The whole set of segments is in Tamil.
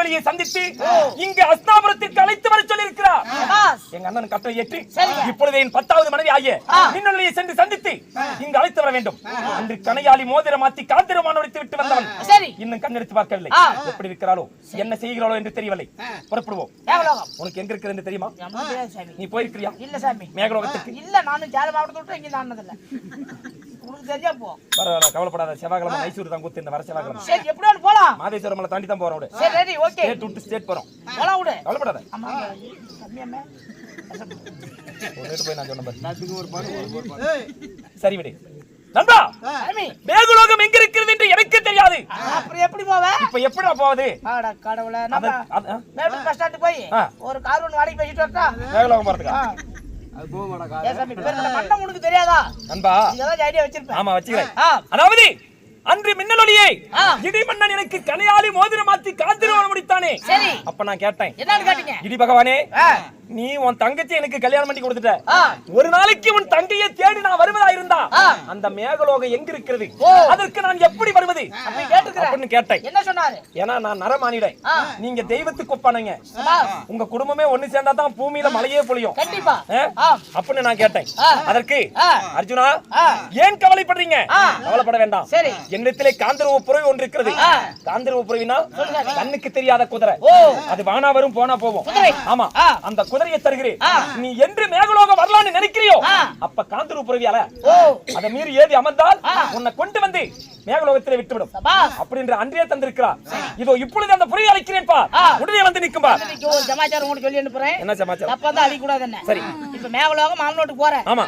மின்னலொலியை சந்தித்து இங்கு அஸ்தாபுரத்திற்கு அழைத்து வர சொல்லியிருக்கிறார். சபாஸ். எங்க அண்ணன் கட்டளை ஏற்றி. இப்பொழுது என் பத்தாவது மனைவி ஆகிய. மின்னொலியை சென்று சந்தித்து இங்கு அழைத்து வர வேண்டும். அன்று கனையாளி மோதிர மாத்தி காந்திரமான விட்டு வந்தவன். இன்னும் கண்ணெடுத்து பார்க்கவில்லை. எப்படி இருக்கிறாளோ என்ன செய்கிறாளோ என்று தெரியவில்லை. புறப்படுவோம். உனக்கு எங்க இருக்கிறது தெரியுமா? நீ போயிருக்கிறியா? இல்ல சாமி. மேகலோகத்துக்கு. இல்ல நானும் சேலம் மாவட்டத்தை விட்டு எங்கேயும் தாண்டதில்ல உனக்கு தெரிஞ்சா போ? பரவாயில்ல கவலைப்படாத. செவ்வாய்க்கிழமை மைசூர் தான் குத்து இந்த வர செவ்வாய்க்கிழமை. சரி எப்படி ஒன்று போலாம். மாதேஸ்வரம் மலை தாண்டி தான் போறோம் விடு. சரி ரெடி ஓகே ஸ்டேட் விட்டு ஸ்டேட் போறோம். போலாம் விடு. கவலைப்படாத. அம்மா கம்மியாமே ஒரு ரேட்டு போய் நான் சொன்ன பாரு. சரி விடு. நண்பா மேகலோகம் எங்க இருக்கிறது என்று எனக்கு தெரியாது. அப்புறம் எப்படி போவ? இப்ப எப்படிடா போவது ஆட கடவுளே நம்ம? மேட்டூர் பஸ் ஸ்டாண்டு போய். ஒரு கார் ஒன்று வாடகை பேசிட்டு வரட்டா? மேகலோகம் போறதுக்கா? உனக்கு தெரியாதா? நண்பா. ஐடியா வச்சிருப்பேன் ஆமா வச்சுக்கிறேன். அதாவது அன்று மின்னலொலியே. இடிமன்னன் எனக்கு கனையாளி மோதிரம் மாத்தி காந்திரவனம் முடித்தானே? சரி. அப்ப நான் கேட்டேன். என்னன்னு கேட்டீங்க? இடி பகவானே. நீ உன் தங்கச்சி எனக்கு கல்யாணம் பண்ணி கொடுத்துட்ட. ஒரு நாளைக்கு உன் தங்கையை தேடி நான் வருவதா இருந்தா. அந்த மேகலோகம் எங்க இருக்கிறது. அதற்கு நான் எப்படி வருவது அப்படின்னு கேட்டேன் என்ன சொன்னாரு ஏன்னா நான் நரமானிடேன். நீங்க தெய்வத்துக்கு ஒப்பானங்க. உங்க குடும்பமே ஒண்ணு சேர்ந்தா தான் பூமியில மழையே பொழியும். அப்படின்னு நான் கேட்டேன். அதற்கு. அர்ஜுனா. ஏன் கவலைப்படுறீங்க. கவலைப்பட வேண்டாம் சரி. என்னிடத்திலே காந்தர்வ புறவி ஒன்று இருக்கிறது ஆ. காந்தர்வ புறவினா. கண்ணுக்கு தெரியாத குதிரை. அது வானா வரும் போனா போவோம் குதிரை. ஆமா. அந்த குதிரையை தருகிறேன். நீ என்று மேகலோகம் வரலான்னு நினைக்கிறியோ. அப்ப காந்தர்வ புறவியால அதை மீறி ஏறி அமர்ந்தால். உன்னை கொண்டு வந்து மேகலோகத்திலே விட்டுவிடும். சபாஸ். அப்படின்ற அன்றே தந்திருக்கிறார். இதோ இப்பொழுது அந்த புறவி அழைக்கிறேன் பா. உடனே வந்து நிக்கும் பா சமாச்சாரம் உங்களுக்கு சொல்லி அனுப்புறேன். என்ன சமாச்சாரம்? தப்பா தான் அழிக்க கூடாது என்ன? சரி. இப்ப மேவலோகம் மாமனோட்டுக்கு போறேன் ஆமா.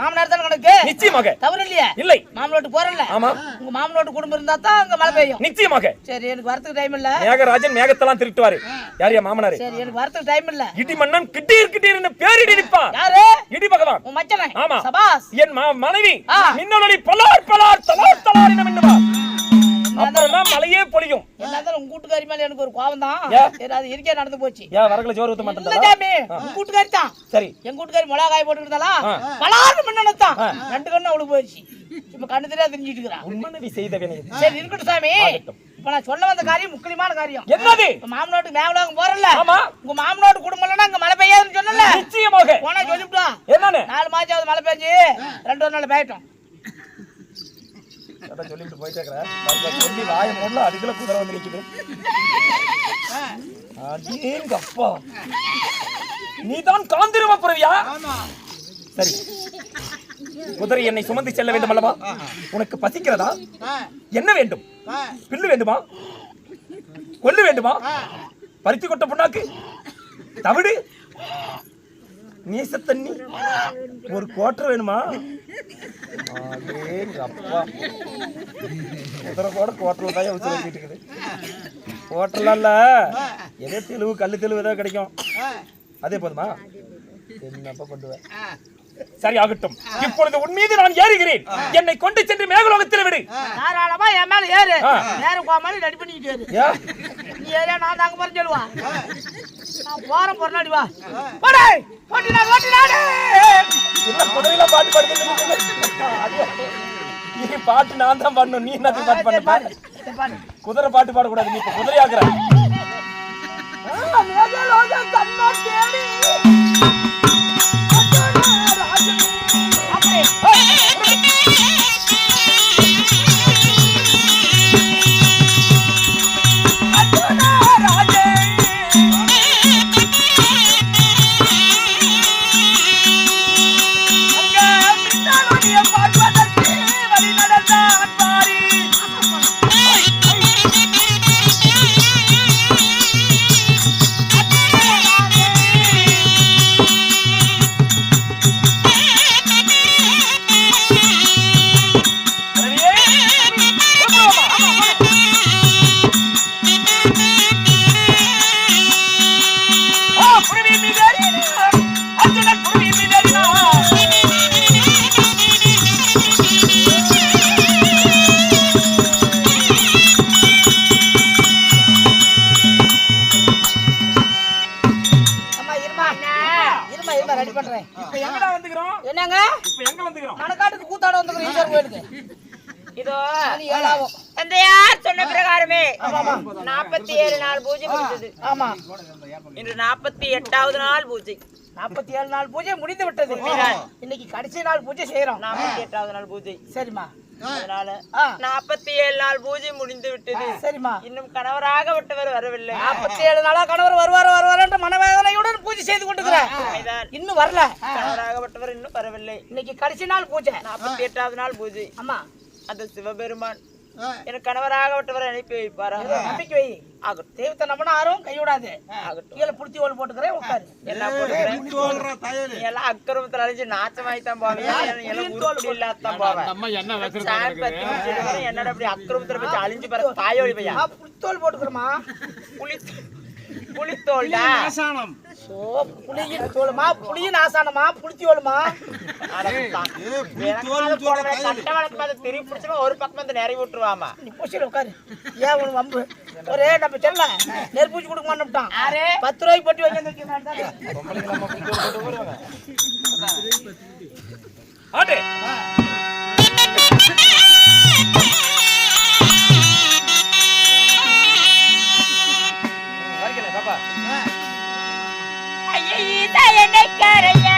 மாமனார் தானே கணக்கு நிச்சயமாக. தவறு இல்லையா? இல்லை. மாமனோட்டு போறேன்ல ஆமா. உங்க மாமனோட்டு குடும்பம் இருந்தா தான் அங்க மழை பெய்யும். நிச்சயமாக. சரி எனக்கு வரத்துக்கு டைம் இல்ல. மேகராஜன் மேகத்தெல்லாம் திருட்டுவாரு. யார் மாமனாரு? சரி எனக்கு வரத்துக்கு டைம் இல்ல. இடி மன்னன் கிட்டீர் கிட்டீர்னு பேரிடி நிற்பான் யாரு? இடி பகவான். உன் மச்சனை. ஆமா. சபாஸ். என் மனைவி. மின்னலொளி பலார் பலார் தலார் தலார் என மின்னுவா. மழையே பொழியும். இருந்தாலும் உங்க கூட்டுக்காரி மேல எனக்கு ஒரு கோவம் தான் அது இருக்கே நடந்து போச்சு. ஏன் வரகுல சோறு ஊத்த இல்ல மாட்டேன் சாமி உங்க கூட்டுக்காரி தான். சரி. எங்க கூட்டுக்காரி மிளகா காய் போட்டு இருந்தாலா. பலாறு மின்னத்தான் ஆ. ரெண்டு கண்ணு அவளுக்கு போயிடுச்சு இப்ப கண்ணு தெரியாது தெரிஞ்சிட்டு இருக்கிறான் மனைவி செய்த சரி இருக்கட்டும் சாமி. இப்ப நான் சொல்ல வந்த காரியம் முக்கியமான காரியம். என்னது? மாமனோட்டு மேவலாகம் போறல ஆமா. உங்க மாமனோட்டு குடும்பம் அங்க மழை பெய்யாதுன்னு சொன்னல நிச்சயமாக. போனா சொல்லிவிட்டா என்னன்னு? நாலு மாச்சாவது மழை பெஞ்சு. ரெண்டு ஒரு நாள் பெய்யட்டும் சொல்லிட்டு போயிட்டே சொல்லி வாயை மூடல, அதுக்குள்ள குதிரை வந்து நிக்குது. அடேங்கப்பா. நீதான் காந்திரம பிறவியா? சரி. குதிரை என்னை சுமந்து செல்ல வேண்டும் அல்லவா? உனக்கு பசிக்கிறதா? என்ன வேண்டும்? பில்லு வேண்டுமா? கொல்லு வேண்டுமா? பருத்தி கொட்ட புண்ணாக்கு? தவிடு? நீச தண்ணி ஒரு கோட்டர் வேணுமா? அடேங்கப்பா குதிரை கூட கோட்டல் தான் வச்சு வச்சுட்டு இருக்குது. கோட்டலாம் இல்ல. ஏதோ தெலுவு கல்லு தெலுவு ஏதோ கிடைக்கும். அதே போதுமா? என்னப்பா பண்ணுவேன் சரி ஆகட்டும் இப்பொழுது உன் மீது நான் ஏறுகிறேன். என்னை கொண்டு சென்று மேகலோகத்தில் விடு. தாராளமா என் மேல ஏறு. ஆ. நேரம் போக மாதிரி ரெடி பண்ணிக்கிட்டு ஏறு? நீ ஏரியா நான் தாங்க போறேன்னு சொல்லுவா. நான் போறேன் பொருளாடி வா. போடே. ஓட்டினாடு ஓட்டினாடு என்ன குதிரையில பாட்டு பாடுறது நீ பாட்டு நான் தான் பாடணும். நீ என்ன பாட்டு பண்ண பாரு. குதிரை பாட்டு பாடக்கூடாது. நீ இப்ப குதிரை ஆக்குற ஆ, மேகலோகம் இன்று நாற்பத்தி எட்டாவது நாள் பூஜை. நாற்பத்தி ஏழு நாள் பூஜை முடிந்து விட்டது இன்னைக்கு கடைசி நாள் பூஜை செய்யறோம். நாற்பத்தி எட்டாவது நாள் பூஜை. சரிம்மா. அதனால. நாற்பத்தி ஏழு நாள் பூஜை முடிந்து விட்டது சரிம்மா. இன்னும் கணவராக விட்டவர் வரவில்லை. நாற்பத்தி ஏழு நாளா கணவர் வருவார் வருவார் என்று மனவேதனையுடன் பூஜை செய்து கொண்டிருக்கிறேன் உண்மைதான். இன்னும் வரல. கணவராக விட்டவர் இன்னும் வரவில்லை. இன்னைக்கு கடைசி நாள் பூஜை. நாற்பத்தி எட்டாவது நாள் பூஜை. அம்மா அந்த சிவபெருமான். எனக்கு கணவராக விட்டவர் அனுப்பி வைப்பாரா? நம்பிக்கை வை. ஆகட்டும். தெய்வத்தை நம்பினா யாரும் கைவிடாது. ஆகட்டும். கீழே புடிச்சி ஓல் போட்டுக்கிறேன் உட்காரு. எல்லாம் எல்லாம் அக்கிரமத்துல அழிஞ்சு நாச்சமாய் தான் எல்லாம் உருப்படி இல்லாதான் போவேன் என்னடா இப்படி அக்கிரமத்துல வச்சு அழிஞ்சு பிறகு தாயோடி பையா ஆ, புளித்தோல் போட்டுக்கிறோமா புளி புளித்தோல்டா. ஓ புளியின் தோலுமா? புளியின் ஆசானமா புளித்தோலுமா திருப்பி பிடிச்சா ஒரு பக்கம் வந்து நிறைய விட்டுருவாமா? நீ பூச்சியில் உட்காரு. ஏன் வம்பு? ஒரே நம்ம செல்ல நெருப்பூச்சி கொடுக்க மாட்டோம்ட்டான் பத்து ரூபாய்க்கு போட்டு. ஆட்டு. ஓம்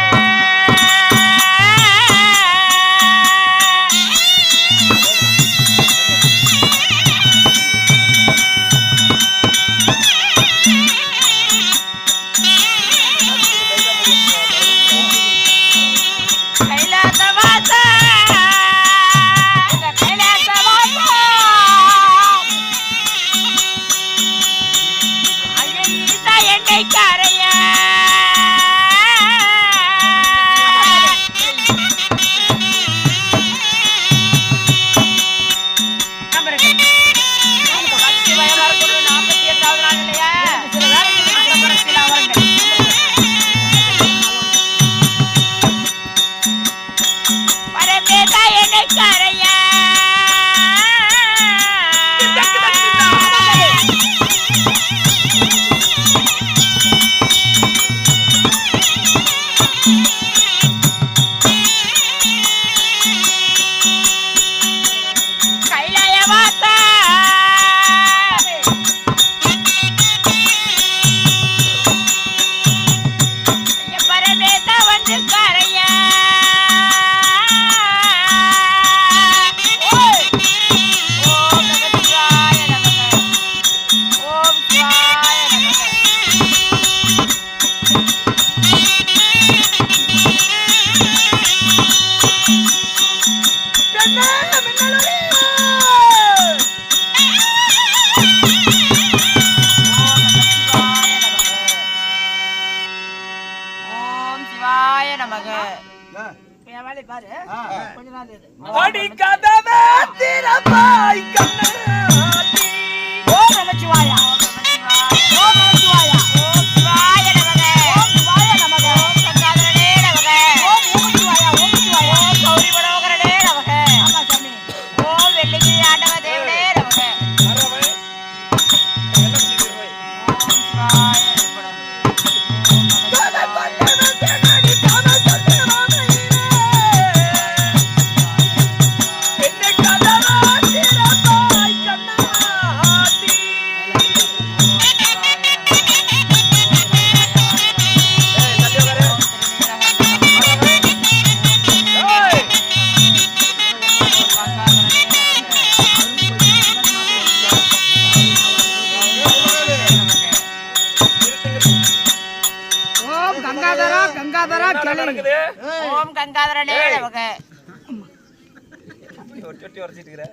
ஒட்டி உரைச்சிட்டு இருக்கிற?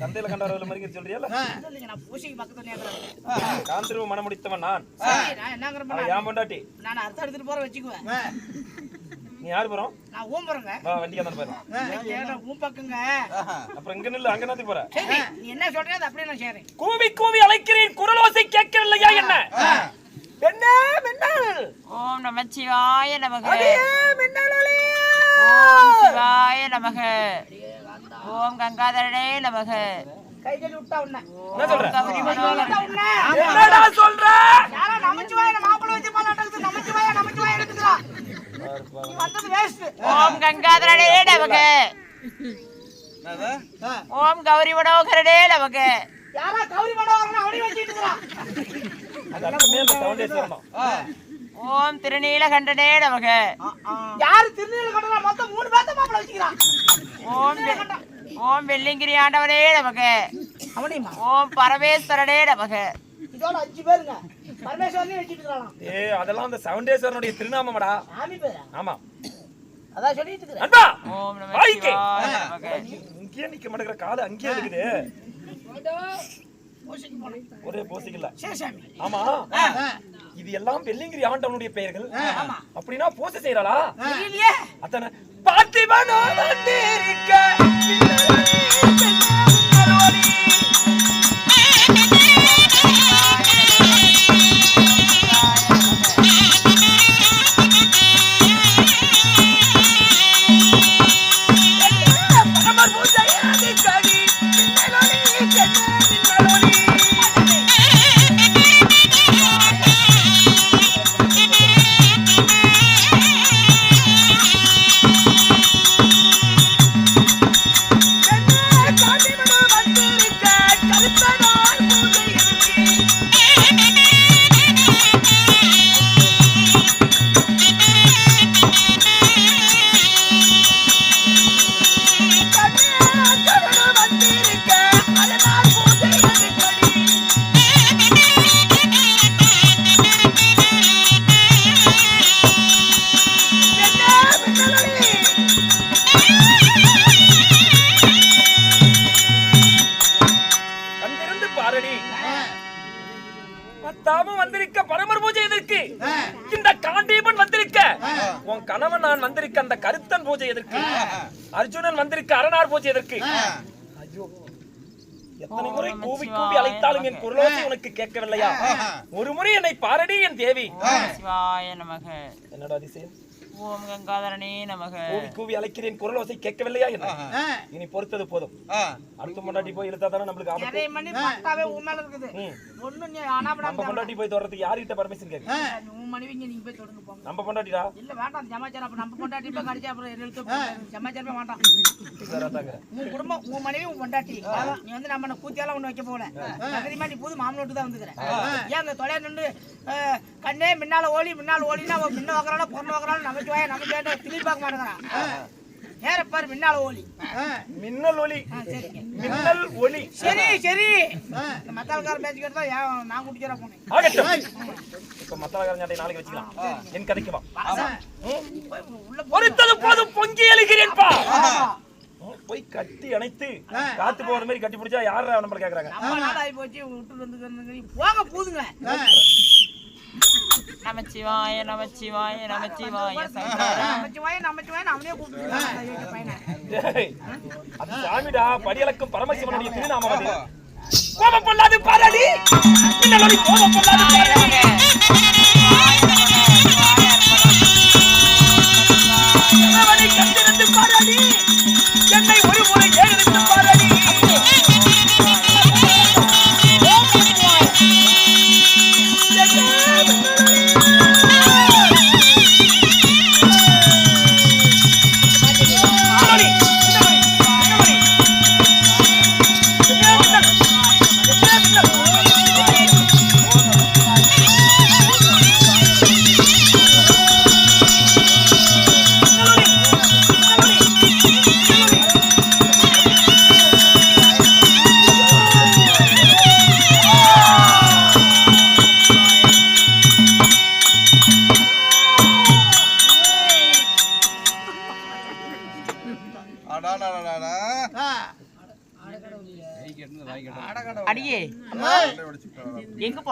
சந்தையில கண்டவர்கள் மாதிரி சொல்றியல்ல நான் பூசிக்கு பக்கத்துல காந்திருவ மனம் முடித்தவன் நான். நான் என்னங்கிற அவன் என் பொண்டாட்டி. நான் அர்த்தம் எடுத்துட்டு போற வச்சுக்குவேன். நீ யாரு போறோம்? நான் ஊம்புறேங்க வா வண்டிக்கு அந்த போயிடும் ஊம் பக்குங்க? அப்புறம் இங்க நில்லு அங்க நாத்தி போற? நீ என்ன சொல்றியோ அதை அப்படியே நான் செய்றேன். கூவி கூவி அழைக்கிறேன். குரலோசை கேட்கவில்லையா என்ன? பெண்ணே மின்னல் ஓம் நமச்சிவாய நமக. மின்னல் ஒளி. ஓம் சிவாய நமக. ஓம் கங்காதரனே நமக. கை கழுவி விட்டா உன்னை. என்ன சொல்ற? என்னடா சொல்ற? யாரோ நமச்சிவாய மாப்பிள்ளை வச்சு பாலாட்டது நமச்சிவாய நமச்சிவாய எடுத்துக்கலாம் நீ வந்தது வேஸ்ட் ஓம் கங்காதரனே நமக. ஓம் கௌரி மனோகரனே நமக்கு யாரா கௌரி மனோகரன் அவனையும் வச்சுட்டு ஓம் திருநீலகண்டனே நமக்கு யாரு திருநீல கண்டனா மொத்தம் மூணு பேர்த்த மாப்பிள வச்சுக்கிறான் ஓம் ஓம் வெள்ளிங்கிரி ஆண்டவனே அவனையுமா? ஓம் பரமேஸ்வரனே நமக்கு இதோட அஞ்சு பேருங்க. பரமேஸ்வரனையும் வச்சுட்டு இருக்கிறான் ஏ அதெல்லாம் அந்த சவுண்டேஸ்வரனுடைய திருநாமடா சாமி பேரா? ஆமா. அதான் சொல்லிட்டு இருக்கிறேன். அன்பா! ஓம் நம வாய்க்கு. சிவாய நமக்கு இங்கேயே நிக்க மாட்டேங்கிற காலு அங்கேயே இருக்குது. ஒரே போசிக்கல ஆமா. இது எல்லாம் வெள்ளிங்கிரி ஆண்டவனுடைய பெயர்கள். அப்படின்னா பூசை செய்யறாளா அத்தனை பார்த்திபனோ வந்திருக்க எதற்கு அர்ஜுனன் வந்திருக்க அரணார் பூஜை எதற்கு ஐயோ. எத்தனை முறை கூவி கூவி அழைத்தாலும் என் குரலோசை உனக்கு கேட்கவில்லையா? ஒரு முறை என்னை பாரடி என் தேவி. என்னடா அதிசயம்? ஓம் கங்காதரனே நமக. கூவி கூவி அழைக்கிறேன். குரலோசை கேட்கவில்லையா என்ன? இனி பொறுத்தது போதும். அடுத்த பொண்டாட்டி போய் இழுத்தா தானே நம்மளுக்கு ஆபத்து? மணி பட்டாவே உன் மேல இருக்குது. ஒண்ணு நீ ஆனாபடாம நம்ம பொண்டாட்டி போய் தொடறதுக்கு யார்கிட்ட பர்மிஷன் கேட்க? உன் மனைவி இங்க நீங்க போய் தொடங்க போங்க. நம்ம பொண்டாட்டிடா? இல்ல வேண்டாம் சமாச்சாரம் அப்ப நம்ம பொண்டாட்டி போய் கடிச்சா அப்புறம் எழுத்து சமாச்சாரமே வேண்டாம். உன் குடும்பம் உன் மனைவி உன் பொண்டாட்டி. நீ வந்து நம்ம கூத்தியால ஒண்ணு வைக்க போகல. நகரிமா நீ புது மாமனோட்டு தான் வந்துக்கிற ஏன் அந்த தொலைய நின்று கண்ணே முன்னால ஓலி முன்னால ஓலினா முன்ன வைக்கிறாளோ பொண்ணு வைக்கிறாளோ நமக்கு வாய நமக்கு வாய திரும்பி பார்க்க மாட்டேங்கிறான். நேர பாரு முன்னால ஒளி மின்னல் ஒளி சரி சரி. பேச்சுக்கிட்டு தான் ஏன் நான் குடிக்கிறா போனேன் இப்ப மத்தவகாரன் சண்டை நாளைக்கு வச்சுக்கலாம். என் கதைக்கு வா. ம். போய் உள்ள போ. பொறுத்தது போதும் பொங்கி எழுகிறேன் பா போய் கட்டி அணைத்து காத்து போற மாதிரி கட்டி பிடிச்சா யாரா நம்மள கேக்குறாங்க? நம்ம போச்சு விட்டுட்டு வந்து போக போதுங்க. நமச்சிவாய நமச்சிவாய நமச்சிவாய. நமச்சிவாய நமச்சிவாய அவனே கூப்பிட்டு பையனை. டேய், அது சாமிடா படியலக்கும் பரமசிவனுடைய திருநாமம் அது. கோபம் பொல்லாது பாராடி. கோபம் பொல்லாது பாராடி.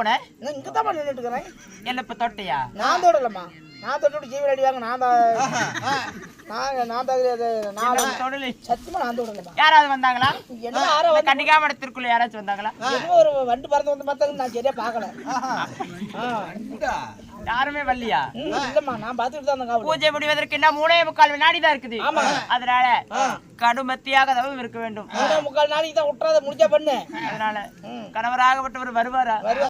போன இங்க தான் நின்றுட்டு இருக்கிறேன் என்ன இப்ப தொட்டையா? நான் தொடலம்மா. நான் தொட்டு ஜீவன் அடிவாங்க நான் தான் நான் நான் தான் நான் தொடலு சத்தியமா நான் தொடலம்மா. யாராவது வந்தாங்களா? என்ன யாரோ இந்த கண்டிக்காமடத்திற்குள்ள யாராச்சும் வந்தாங்களா? ஏதோ ஒரு வண்டு பறந்து வந்து பார்த்தாங்க நான் சரியா பார்க்கல. ஆ. யாருமே வரலையா? இல்லம்மா நான் பார்த்துட்டு தான். பூஜை முடிவதற்கு என்ன மூணே முக்கால் வினாடி தான் இருக்குது. அதனால கடுமத்தியாக தவம் இருக்க வேண்டும். மூணே முக்கால் நாளைக்கு தான் விட்டுறத முடிஞ்சா பண்ணு. அதனால கணவராகப்பட்டவர் வருவாரா?